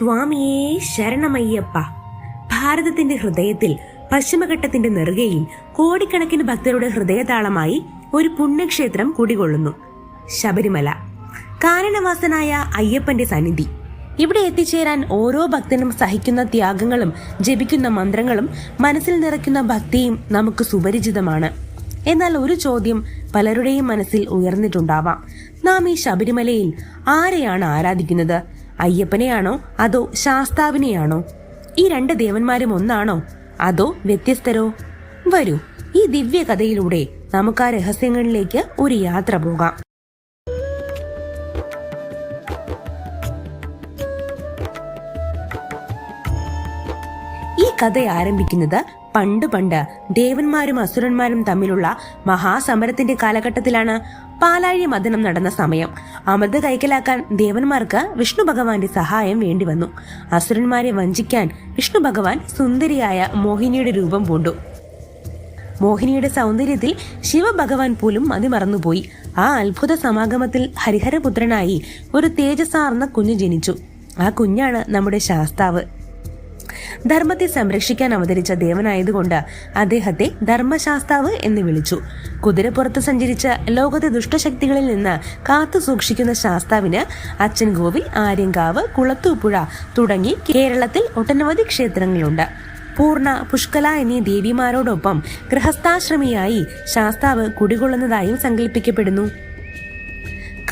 സ്വാമിയേ ശരണമയ്യപ്പ. ഭാരതത്തിന്റെ ഹൃദയത്തിൽ പശ്ചിമഘട്ടത്തിന്റെ നെറുകയിൽ കോടിക്കണക്കിന് ഭക്തരുടെ ഹൃദയതാളമായി ഒരു പുണ്യക്ഷേത്രം കുടികൊള്ളുന്നു. ശബരിമല. കാരണവാസനായ അയ്യപ്പന്റെ സന്നിധി. ഇവിടെ എത്തിച്ചേരാൻ ഓരോ ഭക്തനും സഹിക്കുന്ന ത്യാഗങ്ങളും ജപിക്കുന്ന മന്ത്രങ്ങളും മനസ്സിൽ നിറയ്ക്കുന്ന ഭക്തിയും നമുക്ക് സുപരിചിതമാണ്. എന്നാൽ ഒരു ചോദ്യം പലരുടെയും മനസ്സിൽ ഉയർന്നിട്ടുണ്ടാവാം. നാം ഈ ശബരിമലയിൽ ആരെയാണ് ആരാധിക്കുന്നത്? അയ്യപ്പനെയാണോ അതോ ശാസ്താവിനെയാണോ? ഈ രണ്ട് ദേവന്മാരും ഒന്നാണോ? അതോ വ്യത്യസ്തരോ? വരൂ ഈ ദിവ്യ കഥയിലൂടെ നമുക്ക് ആ രഹസ്യങ്ങളിലേക്ക് ഒരു യാത്ര പോകാം. ഈ കഥ ആരംഭിക്കുന്നത് പണ്ട് പണ്ട് ദേവന്മാരും അസുരന്മാരും തമ്മിലുള്ള മഹാസമരത്തിന്റെ കാലഘട്ടത്തിലാണ്. പാലാഴി മദനം നടന്ന സമയം അമൃത് കൈക്കലാക്കാൻ ദേവന്മാർക്ക് വിഷ്ണു ഭഗവാന്റെ സഹായം വേണ്ടി വന്നു. അസുരന്മാരെ വഞ്ചിക്കാൻ വിഷ്ണു ഭഗവാൻ സുന്ദരിയായ മോഹിനിയുടെ രൂപം പൂണ്ടു. മോഹിനിയുടെ സൗന്ദര്യത്തിൽ ശിവഭഗവാൻ പോലും മതിമറന്നുപോയി. ആ അത്ഭുത സമാഗമത്തിൽ ഹരിഹരപുത്രനായി ഒരു തേജസാർന്ന കുഞ്ഞു ജനിച്ചു. ആ കുഞ്ഞാണ് നമ്മുടെ ശാസ്താവ്. ധർമ്മത്തെ സംരക്ഷിക്കാൻ അവതരിച്ച ദേവനായതുകൊണ്ട് അദ്ദേഹത്തെ ധർമ്മശാസ്താവ് എന്ന് വിളിച്ചു. കുതിരപ്പുറത്ത് സഞ്ചരിച്ച ലോകത്തെ ദുഷ്ടശക്തികളിൽ നിന്ന് കാത്തു സൂക്ഷിക്കുന്ന ശാസ്താവിന് അച്ഛൻ ഗോവി ആര്യങ്കാവ് കുളത്തൂപ്പുഴ തുടങ്ങി കേരളത്തിൽ ഒട്ടനവധി ക്ഷേത്രങ്ങളുണ്ട്. പൂർണ പുഷ്കല എന്നീ ദേവിമാരോടൊപ്പം ഗൃഹസ്ഥാശ്രമിയായി ശാസ്താവ് കുടികൊള്ളുന്നതായും സങ്കല്പിക്കപ്പെടുന്നു.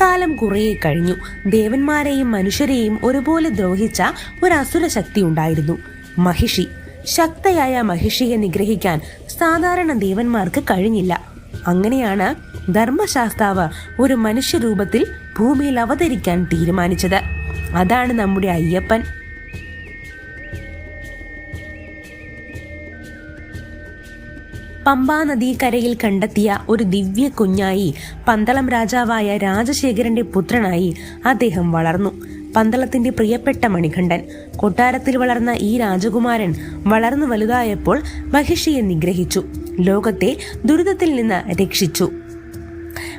കാലം കുറേ കഴിഞ്ഞു. ദേവന്മാരെയും മനുഷ്യരെയും ഒരുപോലെ ദ്രോഹിച്ച ഒരു അസുര ശക്തി ഉണ്ടായിരുന്നു. മഹിഷി. ശക്തയായ മഹിഷിയെ നിഗ്രഹിക്കാൻ സാധാരണ ദേവന്മാർക്ക് കഴിഞ്ഞില്ല. അങ്ങനെയാണ് ധർമ്മശാസ്താവ് ഒരു മനുഷ്യരൂപത്തിൽ ഭൂമിയിൽ അവതരിക്കാൻ തീരുമാനിച്ചത്. അതാണ് നമ്മുടെ അയ്യപ്പൻ. പമ്പാ നദീക്കരയിൽ കണ്ടെത്തിയ ഒരു ദിവ്യ കുഞ്ഞായി പന്തളം രാജാവായ രാജശേഖരന്റെ പുത്രനായി അദ്ദേഹം വളർന്നു. പന്തളത്തിന്റെ പ്രിയപ്പെട്ട മണികണ്ഠൻ. കൊട്ടാരത്തിൽ വളർന്ന ഈ രാജകുമാരൻ വളർന്നു വലുതായപ്പോൾ മഹിഷിയെ നിഗ്രഹിച്ചു. ലോകത്തെ ദുരിതത്തിൽ നിന്ന് രക്ഷിച്ചു.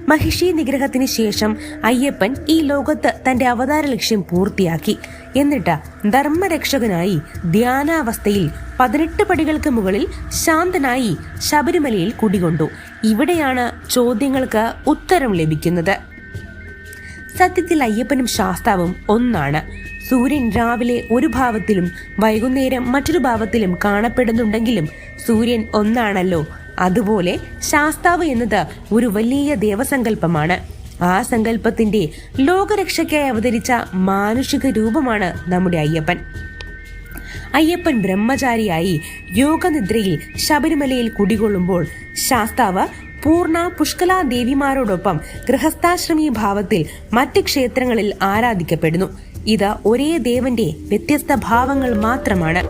മഹിഷി നിഗ്രഹത്തിന് ശേഷം അയ്യപ്പൻ ഈ ലോകത്ത് തന്റെ അവതാര ലക്ഷ്യം പൂർത്തിയാക്കി. എന്നിട്ട് ധർമ്മരക്ഷകനായി ധ്യാനാവസ്ഥയിൽ പതിനെട്ട് പടികൾക്ക് മുകളിൽ ശാന്തനായി ശബരിമലയിൽ കുടികൊണ്ടു. ഇവിടെയാണ് ചോദ്യങ്ങൾക്ക് ഉത്തരം ലഭിക്കുന്നത്. സത്യത്തിൽ അയ്യപ്പനും ശാസ്താവും ഒന്നാണ്. സൂര്യൻ രാവിലെ ഒരു ഭാവത്തിലും വൈകുന്നേരം മറ്റൊരു ഭാവത്തിലും കാണപ്പെടുന്നുണ്ടെങ്കിലും സൂര്യൻ ഒന്നാണല്ലോ. അതുപോലെ ശാസ്താവ് എന്നത് ഒരു വലിയ ദേവസങ്കല്പമാണ്. ആ സങ്കല്പത്തിന്റെ ലോകരക്ഷയ്ക്കായി അവതരിച്ച മാനുഷിക രൂപമാണ് നമ്മുടെ അയ്യപ്പൻ. അയ്യപ്പൻ ബ്രഹ്മചാരിയായി യോഗനിദ്രയിൽ ശബരിമലയിൽ കുടികൊള്ളുമ്പോൾ ശാസ്താവ് പൂർണ പുഷ്കല ദേവിമാരോടൊപ്പം ഗൃഹസ്ഥാശ്രമി ഭാവത്തിൽ മറ്റ് ക്ഷേത്രങ്ങളിൽ ആരാധിക്കപ്പെടുന്നു. ഇത് ഒരേ ദേവന്റെ വ്യത്യസ്ത ഭാവങ്ങൾ മാത്രമാണ്.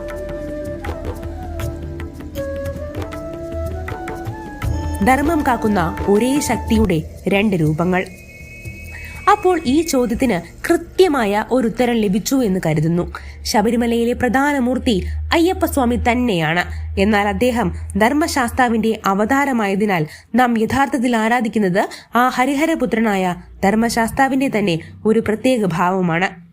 ധർമ്മം കാക്കുന്ന ഒരേ ശക്തിയുടെ രണ്ട് രൂപങ്ങൾ. അപ്പോൾ ഈ ചോദ്യത്തിന് കൃത്യമായ ഒരു ഉത്തരം ലഭിച്ചു എന്ന് കരുതുന്നു. ശബരിമലയിലെ പ്രധാന മൂർത്തി അയ്യപ്പസ്വാമി തന്നെയാണ്. എന്നാൽ അദ്ദേഹം ധർമ്മശാസ്താവിന്റെ അവതാരമായതിനാൽ നാം യഥാർത്ഥത്തിൽ ആരാധിക്കുന്നത് ആ ഹരിഹരപുത്രനായ ധർമ്മശാസ്താവിന്റെ തന്നെ ഒരു പ്രത്യേക ഭാവമാണ്.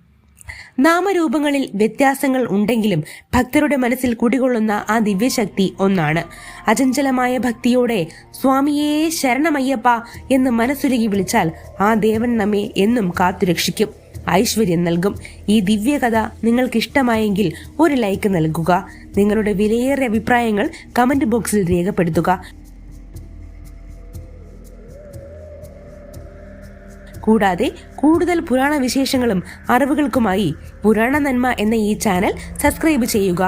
നാമരൂപങ്ങളിൽ വ്യത്യാസങ്ങൾ ഉണ്ടെങ്കിലും ഭക്തരുടെ മനസ്സിൽ കുടികൊള്ളുന്ന ആ ദിവ്യശക്തി ഒന്നാണ്. അചഞ്ചലമായ ഭക്തിയോടെ സ്വാമിയേ ശരണമയ്യപ്പ എന്ന് മനസ്സുരുകി വിളിച്ചാൽ ആ ദേവൻ നമ്മെ എന്നും കാത്തുരക്ഷിക്കും. ഐശ്വര്യം നൽകും. ഈ ദിവ്യകഥ നിങ്ങൾക്ക് ഇഷ്ടമായെങ്കിൽ ഒരു ലൈക്ക് നൽകുക. നിങ്ങളുടെ വിലയേറിയ അഭിപ്രായങ്ങൾ കമന്റ് ബോക്സിൽ രേഖപ്പെടുത്തുക. കൂടാതെ കൂടുതൽ പുരാണ വിശേഷങ്ങളും അറിവുകൾക്കുമായി പുരാണ നന്മ എന്ന ഈ ചാനൽ സബ്സ്ക്രൈബ് ചെയ്യുക.